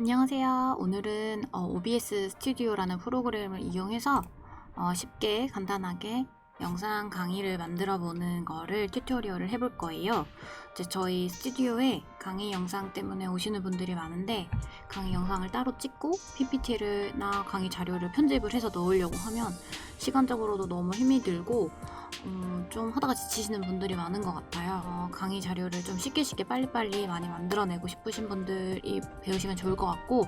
안녕하세요. 오늘은 어, OBS 스튜디오라는 프로그램을 이용해서 어, 쉽게 간단하게 영상 강의를 만들어 보는 거를 튜토리얼을 해볼 거예요. 이제 저희 스튜디오에 강의 영상 때문에 오시는 분들이 많은데 강의 영상을 따로 찍고 PPT를나 강의 자료를 편집을 해서 넣으려고 하면 시간적으로도 너무 힘이 들고 음, 좀 하다가 지치시는 분들이 많은 것 같아요. 어, 강의 자료를 좀 쉽게 쉽게 빨리빨리 많이 만들어내고 싶으신 분들이 배우시면 좋을 것 같고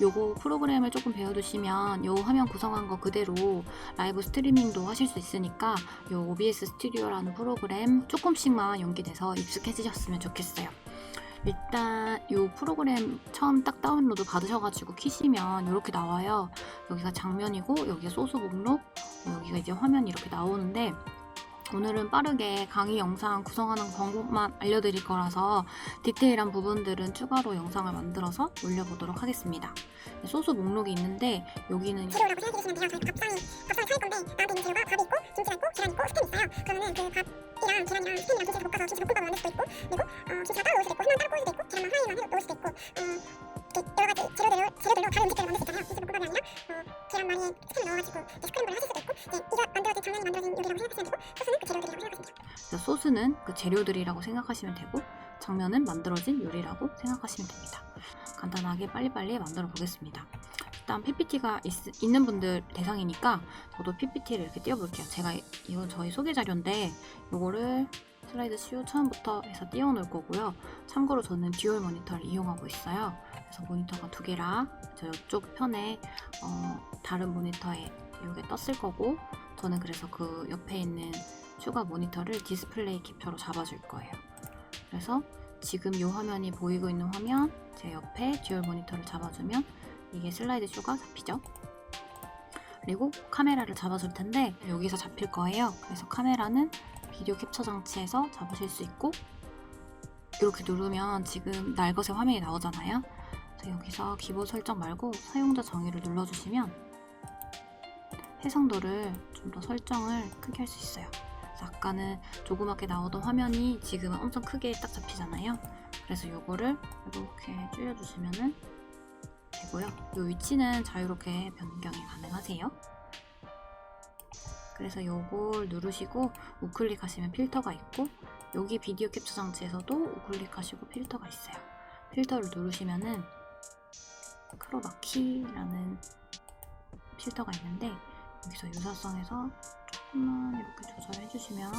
요거 프로그램을 조금 배워두시면 요 화면 구성한 거 그대로 라이브 스트리밍도 하실 수 있으니까 요 OBS 스튜디오라는 프로그램 조금씩만 용기내서 익숙해지셨 으면 좋겠어요. 일단 요 프로그램 처음 딱 다운로드 받으셔가지고 키시면 이렇게 나와요. 여기가 장면이고 여기가 소스 목록, 여기가 이제 화면이 이렇게 나오는데 오늘은 빠르게 강의 영상 구성하는 방법만 알려드릴 거라서 디테일한 부분들은 추가로 영상을 만들어서 올려보도록 하겠습니다. 소스 목록이 있는데 여기는 재료라고 생각해주시면 돼요. 저희 밥상이 밥상이 차릴 건데 나한테 있는 재료가 밥이 있고 김치가 있고 계란 있고 스팸 넣어가지고 이제 스크램블을 하실 수도 있고 이제 이거 만들어진 장면이 만들어진 요리라고 생각하시면 되고 소스는 그 재료들이라고 생각하시면 돼요. 소스는 그 재료들이라고 생각하시면 되고 장면은 만들어진 요리라고 생각하시면 됩니다. 간단하게 빨리빨리 만들어 보겠습니다. 일단 PPT가 있, 는 분들 대상이니까 저도 PPT를 이렇게 띄워볼게요. 제가 이- 이건 저희 소개 자료인데 이거를 슬라이드 쇼 처음부터 해서 띄워놓을 거고요. 참고로 저는 듀얼 모니터를 이용하고 있어요. 그래서 모니터가 두 개라 저 이쪽 편에 어, 다른 모니터에 이게 떴을 거고 저는 그래서 그 옆에 있는 추가 모니터를 디스플레이 캡처로 잡아줄 거예요. 그래서 지금 이 화면이 보이고 있는 화면 제 옆에 듀얼 모니터를 잡아주면 이게 슬라이드 쇼가 잡히죠. 그리고 카메라를 잡아줄 텐데 여기서 잡힐 거예요. 그래서 카메라는 비디오 캡처 장치에서 잡으실 수 있고 이렇게 누르면 지금 날것의 화면이 나오잖아요. 여기서 기본 설정 말고 사용자 정의를 눌러주시면 해상도를 좀 더 설정을 크게 할 수 있어요. 아까는 조그맣게 나오던 화면이 지금은 엄청 크게 딱 잡히잖아요. 그래서 요거를 이렇게 줄여주시면은 되고요. 요 위치는 자유롭게 변경이 가능하세요. 그래서 요걸 누르시고 우클릭 하시면 필터가 있고 여기 비디오 캡처 장치에서도 우클릭 하시고 필터가 있어요. 필터를 누르시면은 크로마키라는 필터가 있는데 여기서 유사성에서 조금만 이렇게 조절해 주시면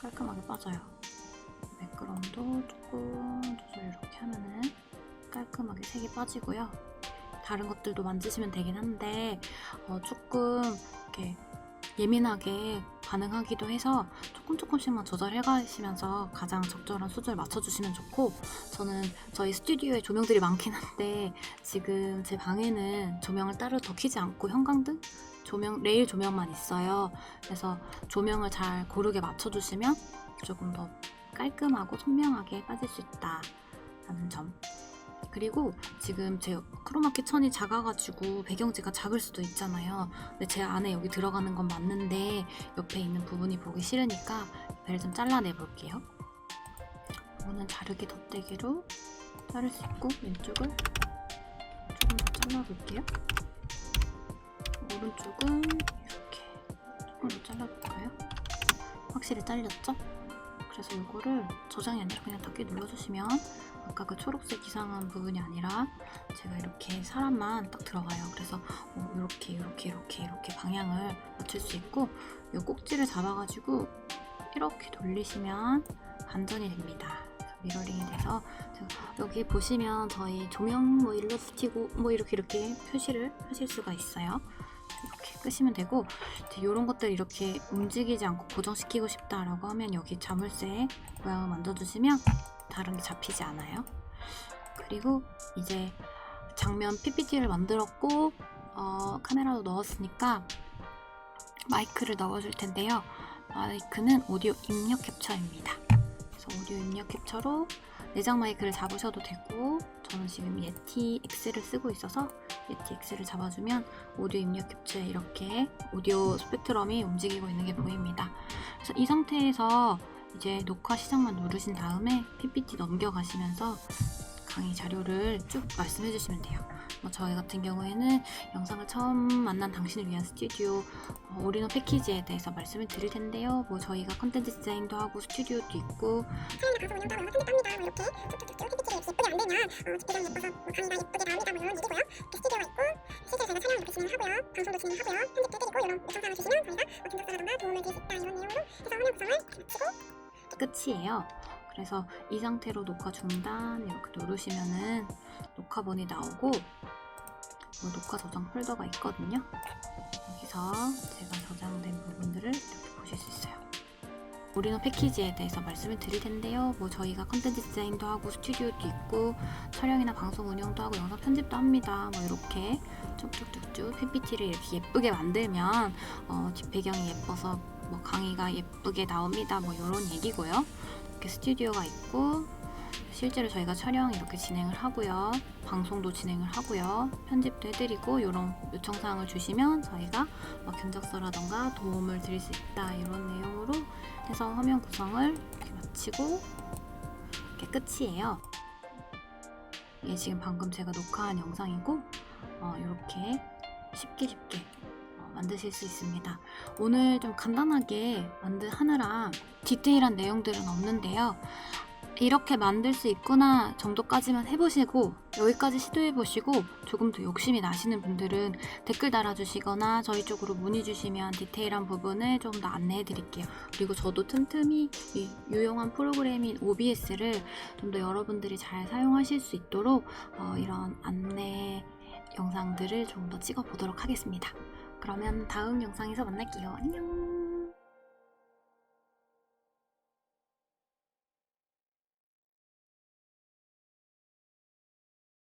깔끔하게 빠져요. 매끄럼도 조금 조절 이렇게 하면은 깔끔하게 색이 빠지고요. 다른 것들도 만지시면 되긴 한데 어, 조금 이렇게 예민하게 반응하기도 해서 조금 조금씩만 조절해 가시면서 가장 적절한 수준을 맞춰주시면 좋고 저는 저희 스튜디오에 조명들이 많긴 한데 지금 제 방에는 조명을 따로 더 켜지 않고 형광등 조명 레일 조명만 있어요. 그래서 조명을 잘 고르게 맞춰주시면 조금 더 깔끔하고 선명하게 빠질 수 있다라는 점. 그리고 지금 제 크로마키 천이 작아가지고 배경지가 작을 수도 있잖아요. 근데 제 안에 여기 들어가는 건 맞는데 옆에 있는 부분이 보기 싫으니까 배를 좀 잘라내 볼게요. 이거는 자르기 덧대기로 자를 수 있고 왼쪽을 조금 더 잘라볼게요. 오른쪽은 이렇게 조금 더 잘라볼까요? 확실히 잘렸죠? 그래서 이거를 저장이 아니라 그냥 닫기 눌러주시면 아까 그 초록색 이상한 부분이 아니라 제가 이렇게 사람만 딱 들어가요. 그래서 뭐 이렇게 이렇게 이렇게 이렇게 방향을 맞출 수 있고 이 꼭지를 잡아가지고 이렇게 돌리시면 반전이 됩니다. 미러링이 돼서 여기 보시면 저희 조명 뭐 일러스티고 뭐 이렇게 이렇게 표시를 하실 수가 있어요. 이렇게 끄시면 되고 이런 것들 이렇게 움직이지 않고 고정시키고 싶다라고 하면 여기 자물쇠 모양을 만져주시면 다른 게 잡히지 않아요. 그리고 이제 장면 PPT를 만들었고 어, 카메라도 넣었으니까 마이크를 넣어줄 텐데요. 마이크는 오디오 입력 캡처입니다. 그래서 오디오 입력 캡처로 내장 마이크를 잡으셔도 되고 저는 지금 예티 X를 쓰고 있어서 예티 X를 잡아주면 오디오 입력 캡처에 이렇게 오디오 스펙트럼이 움직이고 있는 게 보입니다. 그래서 이 상태에서 이제 녹화 시작만 누르신 다음에 PPT 넘겨가시면서 강의 자료를 쭉 말씀해 주시면 돼요. 뭐 저희 같은 경우에는 영상을 처음 만난 당신을 위한 스튜디오 어, 올인원 패키지에 대해서 말씀을 드릴 텐데요. 뭐 저희가 컨텐츠 디자인도 하고 스튜디오도 있고 사연을 가서 운영도 하고 편집합니다. 뭐 이렇게 쭉쭉쭉쭉 PPT를 예쁘게 안 되면 어, 집배경 예뻐서 뭐 강의가 예쁘게 나옵니다. 뭐 이런 얘기고요. 이렇게 스튜디오가 있고 실제로 저희가 촬영 이렇게 진행하고요. 방송도 진행하고요. 편집도 해드리고 이런 요청사항을 주시면 저희가 뭐 등록사라던가 도움을 드릴 수 있다 이런 내용으로 해서 화면 구성을 마치고 끝이에요. 그래서 이 상태로 녹화 중단 이렇게 누르시면은 녹화본이 나오고 뭐 녹화 저장 폴더가 있거든요. 여기서 제가 저장된 부분들을 이렇게 보실 수 있어요. 우리노 패키지에 대해서 말씀을 드릴 텐데요. 뭐 저희가 컨텐츠 디자인도 하고 스튜디오도 있고 촬영이나 방송 운영도 하고 영상 편집도 합니다. 뭐 이렇게 쭉쭉쭉쭉 PPT를 이렇게 예쁘게 만들면 어, 뒷배경이 예뻐서 뭐 강의가 예쁘게 나옵니다. 뭐 이런 얘기고요. 이렇게 스튜디오가 있고 실제로 저희가 촬영 이렇게 진행을 하고요. 방송도 진행을 하고요. 편집도 해드리고 이런 요청사항을 주시면 저희가 뭐 견적서라던가 도움을 드릴 수 있다 이런 내용으로 해서 화면 구성을 이렇게 마치고 이렇게 끝이에요. 이게 지금 방금 제가 녹화한 영상이고 어, 이렇게 쉽게 쉽게 어, 만드실 수 있습니다. 오늘 좀 간단하게 만들하느라 디테일한 내용들은 없는데요. 이렇게 만들 수 있구나 정도까지만 해보시고 여기까지 시도해보시고 조금 더 욕심이 나시는 분들은 댓글 달아주시거나 저희 쪽으로 문의 주시면 디테일한 부분을 좀 더 안내해 드릴게요. 그리고 저도 틈틈이 이 유용한 프로그램인 OBS를 좀 더 여러분들이 잘 사용하실 수 있도록 어, 이런 안내 영상들을 좀 더 찍어 보도록 하겠습니다. 그러면 다음 영상에서 만날게요. 안녕!